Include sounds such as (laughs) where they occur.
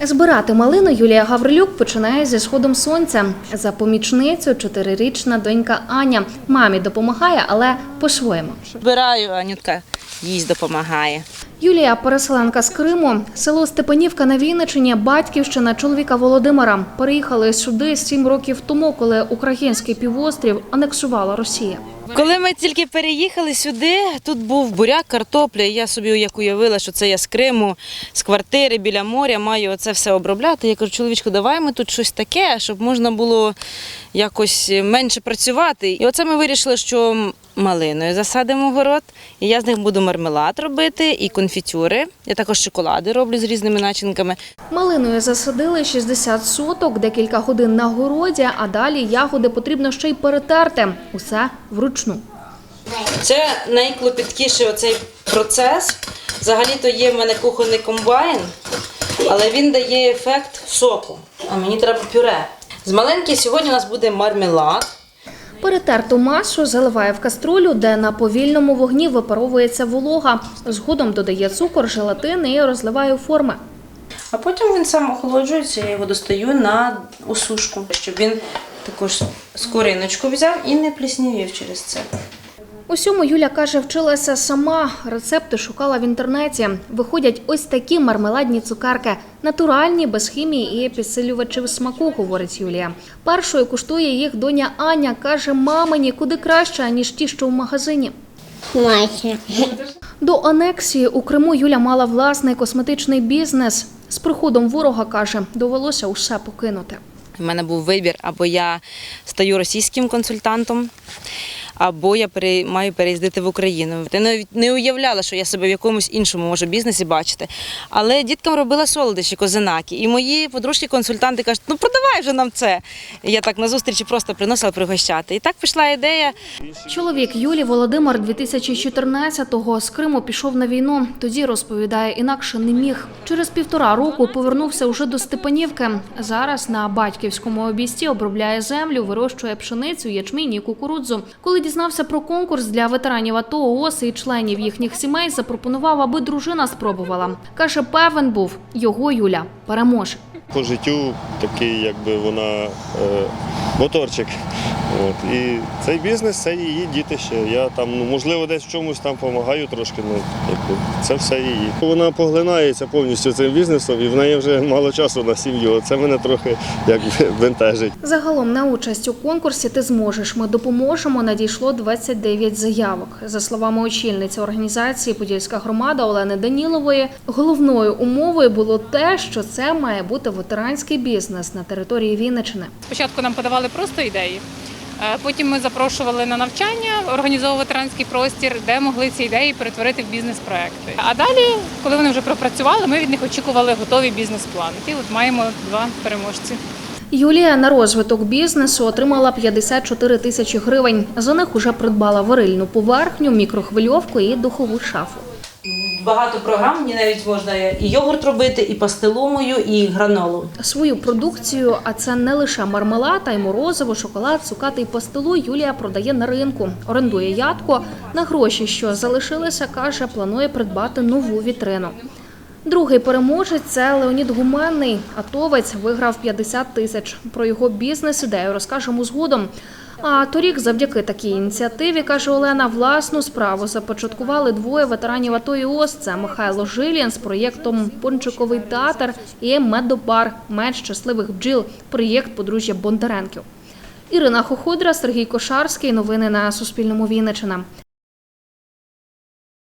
Збирати малину Юлія Гаврилюк починає зі сходом сонця. За помічницю чотирирічна донька Аня. Мамі допомагає, але по-своєму. Збираю, Анютка їсть допомагає. Юлія переселенка з Криму, село Степанівка на Вінничині, батьківщина чоловіка Володимира. Переїхали сюди сім років тому, коли український півострів анексувала Росія. Коли ми тільки переїхали сюди, тут був буряк, картопля. і Я собі як уявила, що це я з Криму, з квартири біля моря, маю оце все обробляти. Я кажу, чоловічку, давай ми тут щось таке, щоб можна було якось менше працювати. І оце ми вирішили, що малиною засадимо город, і я з них буду мармелад робити і конфітюри. Я також шоколади роблю з різними начинками. Малиною засадили 60 соток, декілька годин на городі, а далі ягоди потрібно ще й перетерти. Усе вручну. Це найклопіткіший оцей процес. Взагалі-то є в мене кухонний комбайн, але він дає ефект соку. А мені треба пюре. З маленьких сьогодні у нас буде мармелад. Перетерту масу заливає в каструлю, де на повільному вогні випаровується волога. Згодом додає цукор, желатин і розливає форми. А потім він сам охолоджується, я його достаю на осушку, щоб він також скориночку взяв і не пліснявів через це. Усьому Юля каже, вчилася сама. Рецепти шукала в інтернеті. Виходять ось такі мармеладні цукерки, натуральні, без хімії і підсилювачів смаку, говорить Юлія. Першою куштує їх доня Аня. каже, мамині куди краще, ніж ті, що в магазині. Майже. До анексії у Криму Юля мала власний косметичний бізнес. З приходом ворога каже, довелося усе покинути. У мене був вибір, або я стаю російським консультантом, або я маю переїздити в Україну. Я навіть не уявляла, що я себе в якомусь іншому можу бізнесі бачити. Але діткам робила солодощі, козинаки. І мої подружки-консультанти кажуть, ну продавай вже нам це. І я так на зустрічі просто приносила пригощати. І так пішла ідея. Чоловік Юлі Володимир 2014-го з Криму пішов на війну. Тоді розповідає, інакше не міг. Через півтора року повернувся уже до Степанівки. Зараз на батьківському обісті обробляє землю, вирощує пшеницю, ячмінь і кукурудзу. Коли дізнався про конкурс для ветеранів АТО ООС і членів їхніх сімей, запропонував, аби дружина спробувала. Каже, певен був, його Юля переможе. По життю такий, якби вона е, моторчик. От. І цей бізнес це її дітище. Я там, ну, можливо, десь в чомусь там допомагаю трошки, ну, якби, це все її. Вона поглинається повністю цим бізнесом і в неї вже мало часу на сім'ю. Це мене трохи якби, (laughs) бентежить. Загалом на участь у конкурсі ти зможеш. Ми допоможемо. Надійшло 29 заявок. За словами очільниці організації Подільська громада Олени Данілової, головною умовою було те, що це має бути ветеранський бізнес на території Вінничини. Спочатку нам подавали просто ідеї. Е, Потім ми запрошували на навчання, організовував ветеранський простір, де могли ці ідеї перетворити в бізнес-проекти. А далі, коли вони вже пропрацювали, ми від них очікували готові бізнес-плани. І от маємо два переможці. Юлія на розвиток бізнесу отримала 54 тисячі гривень. За них уже придбала варильну поверхню, мікрохвильовку і духову шафу. Багато програм, мені навіть можна і йогурт робити, і пастилу мою, і гранолу. Свою продукцію, а це не лише мармелад, а й морозиво, шоколад, цукати і пастилу. Юлія продає на ринку, орендує ядко. На гроші, що залишилися, каже, планує придбати нову вітрину. Другий переможець це Леонід Гуменний. Атовець виграв 50 тисяч. Про його бізнес-ідею розкажемо згодом. А торік, завдяки такій ініціативі, каже Олена, власну справу започаткували двоє ветеранів АТО і ОС. Це Михайло Жилін з проєктом Пончиковий театр і Медобар Меч щасливих бджіл. Проєкт подружжя Бондаренків. Ірина Хоходра, Сергій Кошарський. Новини на Суспільному Вінниччина.